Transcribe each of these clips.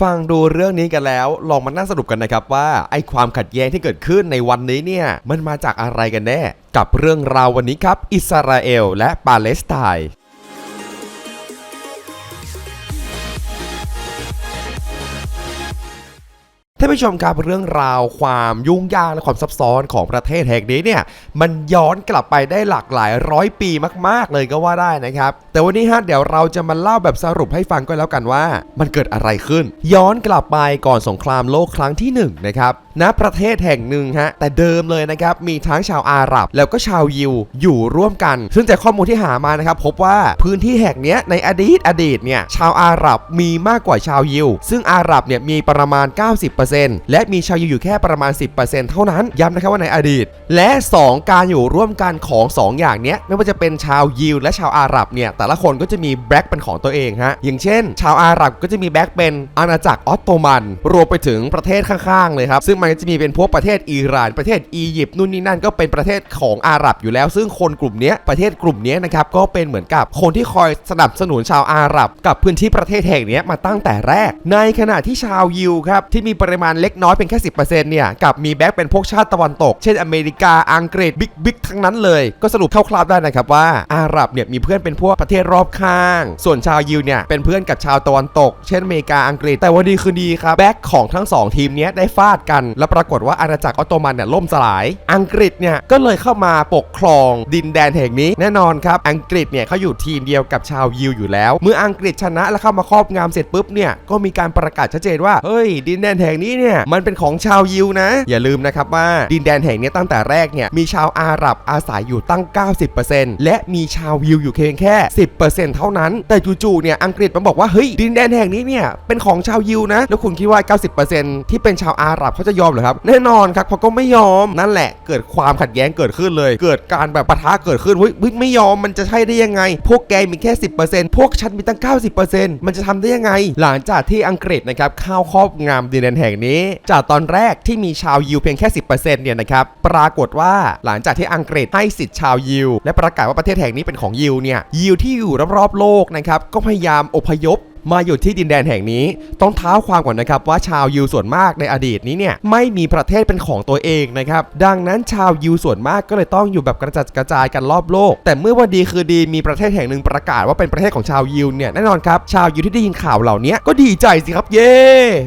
ฟังดูเรื่องนี้กันแล้ว ลองมานั่งสรุปกันนะครับว่าไอ้ความขัดแย้งที่เกิดขึ้นในวันนี้เนี่ยมันมาจากอะไรกันแน่ กับเรื่องราววันนี้ครับ อิสราเอลและปาเลสไตน์ ท่านผู้ชมครับเรื่องราวความยุ่งยากและความซับซ้อนของประเทศแห่งนี้เนี่ยมันย้อนกลับไปได้หลากหลายร้อยปีมาก ๆ เลยก็ว่าได้นะครับ แต่วันนี้ฮะเดี๋ยวเราจะมาเล่าแบบสรุปให้ฟังก็แล้วกันว่า มันเกิดอะไรขึ้น ย้อนกลับไปก่อนสงครามโลกครั้งที่หนึ่งนะครับณประเทศแห่งหนึ่งฮะแต่เดิมเลยนะครับมีทั้งชาวอาหรับ แล้วก็ชาวยิวอยู่ร่วมกัน ซึ่งจากข้อมูลที่หามานะครับพบว่าพื้นที่แห่งนี้ในอดีตอดีตเนี่ยชาวอาหรับมีมากกว่าชาวยิว ซึ่งอาหรับเนี่ยมีประมาณ 90%และมีชาวยิวอยู่แค่ประมาณ 10%เท่านั้น ย้ำนะครับว่าในอดีต และ 2 การอยู่ร่วมกันของ 2 อย่างเนี้ยไม่ว่าจะเป็นชาวยิวและชาวอาหรับเนี่ยแต่ละคนก็จะมีแบ็คเป็นของตัวเองฮะอย่างเช่น ชาวอาหรับก็จะมีแบ็คเป็นอาณาจักรออตโตมัน รวมไปถึงประเทศข้างๆเลยครับซึ่งมันก็จะมีเป็นพวกประเทศอิหร่านประเทศอียิปต์นู่นนี่นั่นก็เป็นประเทศของอาหรับอยู่แล้ว ซึ่งคนกลุ่มนี้ประเทศกลุ่มนี้นะครับก็เป็นเหมือนกับคนที่คอยสนับสนุนชาวอาหรับ กับพื้นที่ประเทศแห่งนี้มาตั้งแต่แรก ในขณะที่ชาวยิวครับที่มีปริมาณเล็กน้อยเป็นแค่ 10%เนี่ยกับมีแบ็คเป็นพวกชาติตะวันตก เช่นอเมริกาอังกฤษบิ๊กบิ๊กทั้งนั้นเลย ก็สรุปคร่าวๆได้นะครับว่าอาหรับเนี่ยมีเพื่อนเป็นพวกประเทศรอบข้าง ส่วนชาวยิวเนี่ยเป็นเพื่อนกับชาวตะวันตก เช่นอเมริกาอังกฤษ แต่วันดีคืนดีครับแบ็คของทั้งสองทีมเนี้ยได้ฟาดกัน แล้วปรากฏว่าอาณาจักรออตโตมันเนี่ยล่มสลาย อังกฤษเนี่ยก็เลยเข้ามาปกครองดินแดนแห่งนี้แน่นอนครับอังกฤษเนี่ยเขาอยู่ทีมเดียวกับชาวยิวอยู่แล้ว เมื่ออังกฤษชนะแล้วเข้ามาครอบงำเสร็จปุ๊บเนี่ยก็มีการประกาศชัดเจนว่าเฮ้ยดินแดนแห่งนี้เนี่ยมันเป็นของชาวยิวนะ อย่าลืมนะครับว่าดินแดนแห่งนี้ตั้งแต่แรกเนี่ยมีชาวอาหรับอาศัยอยู่ตั้ง 90%และมีชาวยิวอยู่เพียงแค่ 10%เท่านั้น แต่จู่ๆเนี่ยอังกฤษมันบอกว่าเฮ้ยดินแดนแห่งนี้เนี่ยเป็นของชาวยิวนะ แล้วคุณคิดว่า 90%ที่เป็นชาวอาหรับเขาจะยอมเหรอครับ แน่นอนครับเขาก็ไม่ยอมนั่นแหละ เกิดความขัดแย้งเกิดขึ้นเลย เกิดการแบบปะทะเกิดขึ้นเฮ้ยไม่ยอมมันจะใช่ได้ยังไง พวกแกมีแค่ 10%พวกฉันมีตั้ง 90%มันจะทำได้ยังไง หลังจากที่อังกฤษนะครับเข้าครอบงำดินแดนแห่งนี้ จากตอนแรกที่มีชาวยิวเพียงแค่ 10%เนี่ยนะครับ ปรากฏว่าหลังจากที่อังกฤษให้สิทธิ์ชาวยิว และประกาศว่าประเทศแห่งนี้เป็นของยิวเนี่ยยิวที่อยู่รอบๆโลกนะครับก็พยายามอพยพ มาอยู่ที่ดินแดนแห่งนี้ ต้องเท้าความก่อนนะครับว่าชาวยิวส่วนมากในอดีตนี้เนี่ยไม่มีประเทศเป็นของตัวเองนะครับดังนั้นชาวยิวส่วนมากก็เลยต้องอยู่แบบกระจัดกระจายกันรอบโลก แต่เมื่อวันดีคือดีมีประเทศแห่งหนึ่งประกาศว่าเป็นประเทศของชาวยิวเนี่ยแน่นอนครับชาวยิวที่ได้ยินข่าวเหล่านี้ก็ดีใจสิครับเย้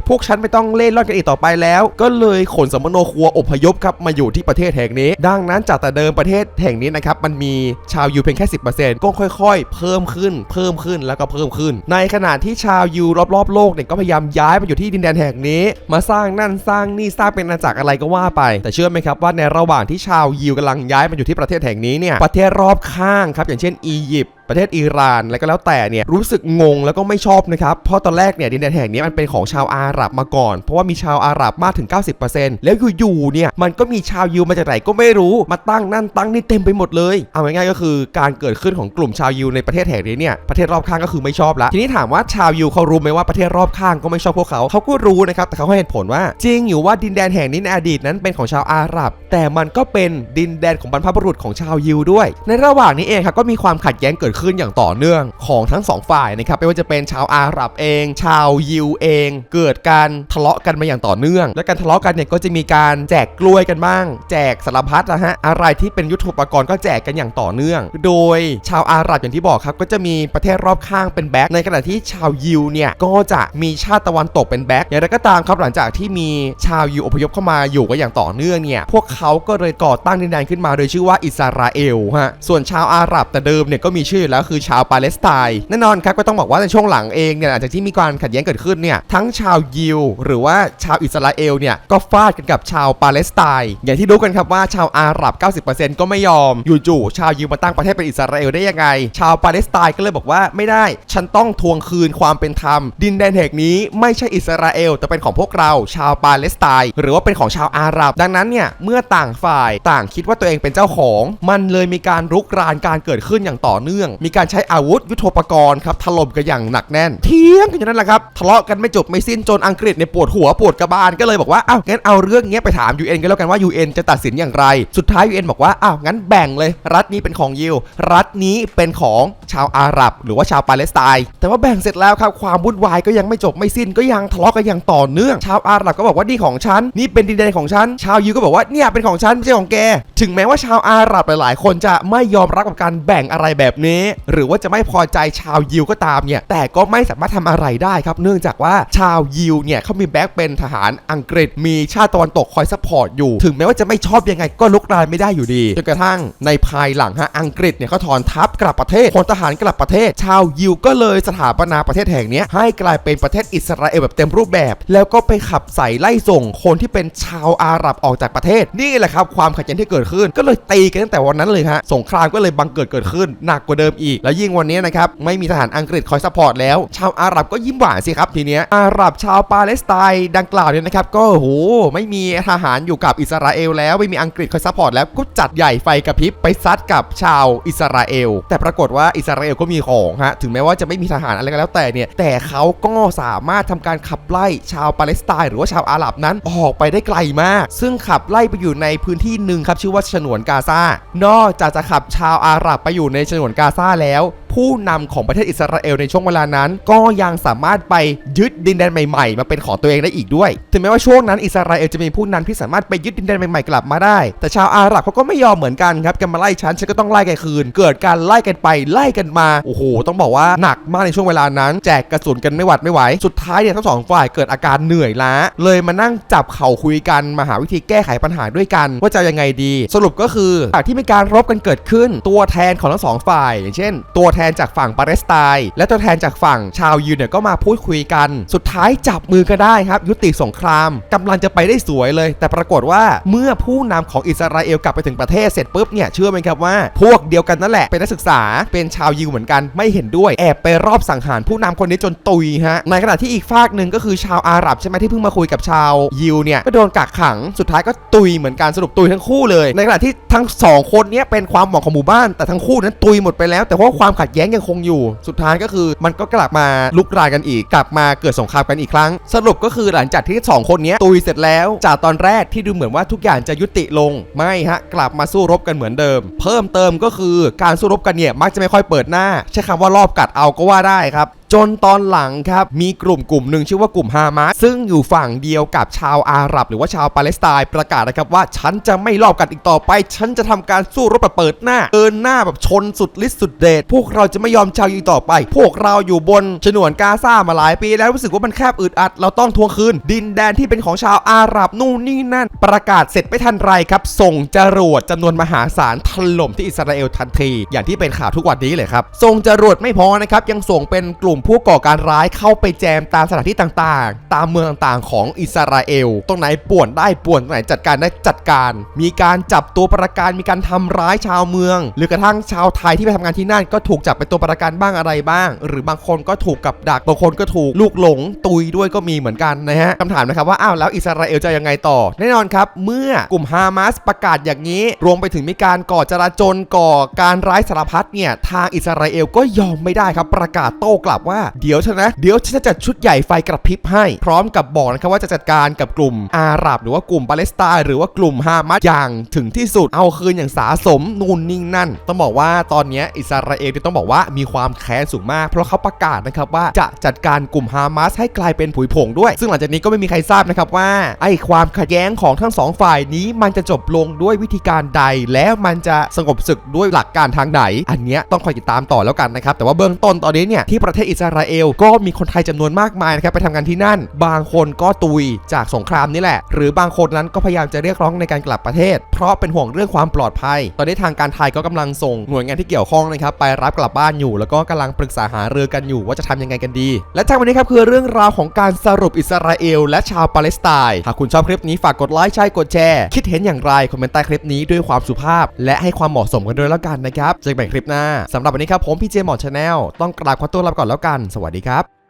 พวกฉันไม่ต้องเล่นร่อนกันอีกต่อไปแล้ว ก็เลยขนสมโนครัวอพยพครับมาอยู่ที่ประเทศแห่งนี้ ดังนั้นจากแต่เดิมประเทศแห่งนี้นะครับมันมีชาวยิวเพียงแค่10%ก็ค่อย ๆ เพิ่มขึ้น เพิ่มขึ้นแล้วก็เพิ่มขึ้น ในขณะที่ชาวยูรอบๆโลกเนี่ยก็พยายามย้ายไปอยู่ที่ดินแดนแห่งนี้ มาสร้างนั่นสร้างนี่สร้างเป็นอาณาจักรอะไรก็ว่าไป แต่เชื่อไหมครับว่าในระหว่างที่ชาวยิวกำลังย้ายมาอยู่ที่ประเทศแห่งนี้เนี่ยประเทศรอบข้างครับอย่างเช่นอียิปต์ ประเทศอิหร่านอะไรก็แล้วแต่เนี่ยรู้สึกงงแล้วก็ไม่ชอบนะครับเพราะตอนแรกเนี่ยดินแดนแห่งนี้มันเป็นของชาวอาหรับมาก่อน เพราะว่ามีชาวอาหรับมากถึง 90%แล้วอยู่ๆเนี่ยมันก็มีชาวยิวมาจากไหนก็ไม่รู้มาตั้งนั่นตั้งนี่เต็มไปหมดเลย เอาง่ายๆก็คือการเกิดขึ้นของกลุ่มชาวยิวในประเทศแห่งนี้เนี่ยประเทศรอบข้างก็คือไม่ชอบละทีนี้ถามว่าชาวยิวเขารู้ไหมว่าประเทศรอบข้างก็ไม่ชอบพวกเขาเขาก็รู้นะครับแต่เขาให้เหตุผลว่า จริงอยู่ว่าดินแดนแห่งนี้ในอดีตนั้นเป็นของชาวอาหรับ แต่มันก็เป็นดินแดนของบรรพบุรุษของชาวยิวด้วย ในระหว่างนี้เองครับก็มีความขัดแย้งเกิดขึ้นอย่างต่อเนื่องของทั้งสองฝ่ายนะครับไม่ว่าจะเป็นชาวอาหรับเอง ชาวยิวเอง เกิดการทะเลาะกันมาอย่างต่อเนื่อง และการทะเลาะกันเนี่ยก็จะมีการแจกกล้วยกันบ้าง แจกสารพัดนะฮะอะไรที่เป็นยุทธปกรณ์ก็แจกกันอย่างต่อเนื่อง โดยชาวอาหรับอย่างที่บอกครับก็จะมีประเทศรอบข้างเป็นแบ็คในขณะที่ชาวยิวเนี่ยก็จะมีชาติตะวันตกเป็นแบ็คอย่างไรก็ตามครับหลังจากที่มีชาวยิวอพยพเข้ามาอยู่กันอย่างต่อเนื่องเนี่ยพวกเขาก็เลยก่อตั้งดินแดนขึ้นมาโดยชื่อว่าอิสราเอลฮะส่วนชาวอาหรับแต่เดิมเนี่ยก็มีชื่ออยู่แล้วคือชาวปาเลสไตน์แน่นอนครับก็ต้องบอกว่าในช่วงหลังเองเนี่ยหลังจากที่มีการขัดแย้งเกิดขึ้นเนี่ยทั้งชาวยิว หรือว่าชาวอิสราเอลเนี่ยก็ฟาดกันกับชาวปาเลสไตน์อย่างที่รู้กันครับว่าชาวอาหรับ 90%ก็ไม่ยอมอยู่ๆชาวยิวมาตั้งประเทศเป็นอิสราเอลได้ยังไง ชาวปาเลสไตน์ก็เลยบอกว่าไม่ได้ ฉันต้องทวงคืนความเป็นธรรม ดินแดนแห่งนี้ไม่ใช่อิสราเอล แต่เป็นของพวกเราชาวปาเลสไตน์หรือว่าเป็นของชาวอาหรับ ดังนั้นเนี่ยเมื่อต่างฝ่ายต่างคิดว่าตัวเองเป็นเจ้าของ มันเลยมีการรุกรานการเกิดขึ้นอย่างต่อเนื่องมีการใช้อาวุธยุทโธปกรณ์ครับถล่มกันอย่างหนักแน่น เทียงกันอยู่นั่นแหละครับทะเลาะกันไม่จบไม่สิ้นจนอังกฤษเนี่ยปวดหัวปวดกระบาลก็เลยบอกว่าอ้าวงั้นเอาเรื่องเงี้ยไปถาม UN กันแล้วกันว่า UN จะตัดสินอย่างไร สุดท้าย UN บอกว่าอ้าวงั้นแบ่งเลย รัฐนี้เป็นของยิว รัฐนี้เป็นของชาวอาหรับ หรือว่าชาวปาเลสไตน์แต่ว่าแบ่งเสร็จแล้วครับความวุ่นวายก็ยังไม่จบไม่สิ้นก็ยังทะเลาะกันอย่างต่อเนื่องชาวอาหรับก็บอกว่านี่ของฉันนี่เป็นดินแดนของฉันชาวยิวก็บอกว่าเนี่ยเป็นของฉันไม่ใช่ของแก ถึงแม้ว่าชาวอาหรับหลาย ๆ คนจะไม่ยอมรับกับการแบ่งอะไรแบบนี้หรือว่าจะไม่พอใจชาวยิวก็ตามเนี่ย แต่ก็ไม่สามารถทำอะไรได้ครับ เนื่องจากว่าชาวยิวเนี่ยเขามีแบ็กเป็นทหารอังกฤษ มีชาติตะวันตกคอยซัพพอร์ตอยู่ ถึงแม้ว่าจะไม่ชอบยังไงก็ลุกรานไม่ได้อยู่ดีจนกระทั่งในภายหลังฮะอังกฤษเนี่ยเขาถอนทัพกลับประเทศพลทหารกลับประเทศ ชาวยิวก็เลยสถาปนาประเทศแห่งนี้ให้กลายเป็นประเทศอิสราเอลแบบเต็มรูปแบบ แล้วก็ไปขับใส่ไล่ส่งคนที่เป็นชาวอาหรับออกจากประเทศ นี่แหละครับความขัดแย้งที่เกิดขึ้น ก็เลยตีกันตั้งแต่วันนั้นเลยฮะสงครามก็เลยบังเกิดเกิดขึ้นหนักกว่าเดิมอีก แล้วยิ่งวันนี้นะครับไม่มีทหารอังกฤษคอยซัพพอร์ตแล้ว ชาวอาหรับก็ยิ้มหวานสิครับทีเนี้ยอาหรับชาวปาเลสไตน์ดังกล่าวเนี่ยนะครับก็โหไม่มีทหารอยู่กับอิสราเอลแล้วไม่มีอังกฤษคอยซัพพอร์ตแล้วก็จัดใหญ่ไฟกระพริบไปซัดกับชาวอิสราเอล แต่ปรากฏว่าอิสราเอลก็มีของฮะถึงแม้ว่าจะไม่มีทหารอะไรก็แล้วแต่เนี่ยแต่เขาก็สามารถทำการขับไล่ชาวปาเลสไตน์หรือว่าชาวอาหรับนั้นออกไปได้ไกลมาก ซึ่งขับไล่ไปอยู่ในพื้นที่หนึ่งครับชื่อว่าฉนวนกาซานอกจากจะขับชาวอาหรับไปอยู่ในฉนวนกาซาแล้ว ผู้นำของประเทศอิสราเอลในช่วงเวลานั้น ก็ยังสามารถไปยึดดินแดนใหม่ๆ มาเป็นของตัวเองได้อีกด้วย ถึงแม้ว่าช่วงนั้นอิสราเอลจะมีผู้นำที่สามารถไปยึดดินแดนใหม่ๆกลับมาได้ แต่ชาวอาหรับเขาก็ไม่ยอมเหมือนกันครับกันมาไล่ฉันฉันก็ต้องไล่แกคืน เกิดการไล่กันไปไล่กันมาโอ้โหต้องบอกว่าหนักมากในช่วงเวลานั้น แจกกระสุนกันไม่หวัดไม่ไหวสุดท้ายเนี่ยทั้งสองฝ่ายเกิดอาการเหนื่อยล้า เลยมานั่งจับเข่าคุยกันมาหาวิธีแก้ไขปัญหาด้วยกัน ว่าจะยังไงดี สรุปก็คือจากที่มีการรบกันเกิดขึ้นตัวแทนของทั้งสองฝ่ายอย่างเช่น ตัวแทนจากฝั่งปาเลสไตน์และตัวแทนจากฝั่งชาวยิวเนี่ยก็มาพูดคุยกัน สุดท้ายจับมือกันได้ครับ ยุติสงครามกำลังจะไปได้สวยเลย แต่ปรากฏว่าเมื่อผู้นำของอิสราเอลกลับไปถึงประเทศเสร็จปุ๊บเนี่ยเชื่อไหมครับว่า พวกเดียวกันนั่นแหละเป็นนักศึกษาเป็นชาวยิวเหมือนกันไม่เห็นด้วยแอบไปรอบสังหารผู้นำคนนี้จนตุยฮะในขณะที่อีกฝากหนึ่งก็คือชาวอาหรับใช่ไหมที่เพิ่งมาคุยกับชาวยิวเนี่ยก็โดนกักขังสุดท้ายก็ตุยเหมือนกันสรุปตุยทั้งคู่เลย ในขณะที่ทั้งสองคนนี้เป็นความหวังของหมู่บ้านแต่ทั้งคู่นั้นตุยหมดไปแล้วแต่ว่าความขัดแย้งยังคงอยู่ สุดท้ายก็คือมันก็กลับมาลุกรานกันอีก กลับมาเกิดสงครามกันอีกครั้ง สรุปก็คือหลังจากที่สองคนนี้ตุยเสร็จแล้ว จากตอนแรกที่ดูเหมือนว่าทุกอย่างจะยุติลง ไม่ฮะ กลับมาสู้รบกันเหมือนเดิม เพิ่มเติมก็คือการสู้รบกันเนี่ยมักจะไม่ค่อยเปิดหน้า ใช้คำว่ารอบกัดเอาก็ว่าได้ครับ จนตอนหลังครับมีกลุ่มกลุ่มหนึ่งชื่อว่ากลุ่มฮามาสซึ่งอยู่ฝั่งเดียวกับชาวอาหรับ หรือว่าชาวปาเลสไตน์ประกาศนะครับว่าฉันจะไม่รอบกันอีกต่อไป ฉันจะทำการสู้รบแบบเปิดหน้าเดินหน้าแบบชนสุดฤทธิ์สุดเดชพวกเราจะไม่ยอมชาวยิวต่อไป พวกเราอยู่บนฉนวนกาซามาหลายปี แล้วรู้สึกว่ามันแคบอึดอัด เราต้องทวงคืน ดินแดนที่เป็นของชาวอาหรับนู่นนี่นั่น ประกาศเสร็จไม่ทันไรครับ ส่งจรวดจำนวนมหาศาลถล่มที่อิสราเอลทันที อย่างที่เป็นข่าวทุกวันนี้เลยครับส่งจรวดไม่พอนะครับยังส่งเป็นกลุ่มผู้ก่อการร้ายเข้าไปแจมตามสถานที่ต่างๆ ตามเมืองต่างๆ ของอิสราเอล ตรงไหนป่วนได้ป่วนตรงไหนจัดการได้จัดการ มีการจับตัวประกันมีการทำร้ายชาวเมือง หรือกระทั่งชาวไทยที่ไปทำงานที่นั่นก็ถูกจับเป็นตัวประกันบ้างอะไรบ้าง หรือบางคนก็ถูกกับดักบางคนก็ถูกลูกหลงตุยด้วยก็มีเหมือนกันนะฮะคำถามนะครับว่าอ้าวแล้วอิสราเอลจะยังไงต่อ แน่นอนครับ เมื่อกลุ่มฮามาสประกาศอย่างนี้ รวมไปถึงมีการก่อจราจนก่อการร้ายสารพัดเนี่ยทางอิสราเอลก็ยอมไม่ได้ครับประกาศโต้กลับว่าเดี๋ยวชนะ เดี๋ยวฉันจะจัดชุดใหญ่ไฟกระพริบให้ พร้อมกับบอกนะครับว่าจะจัดการกับกลุ่มอาหรับ หรือว่ากลุ่มปาเลสไตน์หรือว่ากลุ่มฮามาสอย่างถึงที่สุดเอาคืนอย่างสาสมนูนนิ่งนั่น ต้องบอกว่าตอนนี้อิสราเอลต้องบอกว่ามีความแค้นสูงมาก เพราะเขาประกาศนะครับว่าจะจัดการกลุ่มฮามาสให้กลายเป็นผุยผงด้วย ซึ่งหลังจากนี้ก็ไม่มีใครทราบนะครับว่าไอ้ความขัดแย้งของทั้งสองฝ่ายนี้มันจะจบลงด้วยวิธีการใด แล้วมันจะสงบศึกด้วยหลักการทางไหน อันเนี้ยต้องคอยติดตามต่อแล้วกันนะครับแต่ว่าเบื้องต้นตอนนี้เนี่ยที่ประเทศอิสราเอล ก็มีคนไทยจำนวนมากมายนะครับไปทำงานที่นั่น บางคนก็ตุยจากสงครามนี่แหละ หรือบางคนนั้นก็พยายามจะเรียกร้องในการกลับประเทศ เพราะเป็นห่วงเรื่องความปลอดภัย ตอนนี้ทางการไทยก็กำลังส่งหน่วยงานที่เกี่ยวข้องนะครับไปรับกลับบ้านอยู่ แล้วก็กำลังปรึกษาหารือกันอยู่ว่าจะทำยังไงกันดี และทั้งวันนี้ครับคือเรื่องราวของการสรุปอิสราเอล และชาวปาเลสไตน์หากคุณชอบคลิปนี้ฝากกดไลค์ใช่กดแชร์คิดเห็นอย่างไรคอมเมนต์ใต้คลิปนี้ด้วยความสุภาพ และให้ความเหมาะสมกันด้วยแล้วกันนะครับเจอกันใหม่คลิปหน้าสำหรับวันนี้ครับผมพี่เจหมอชาแนลต้องกราบขอตัวลาไปก่อนแล้วกัน สวัสดีครับ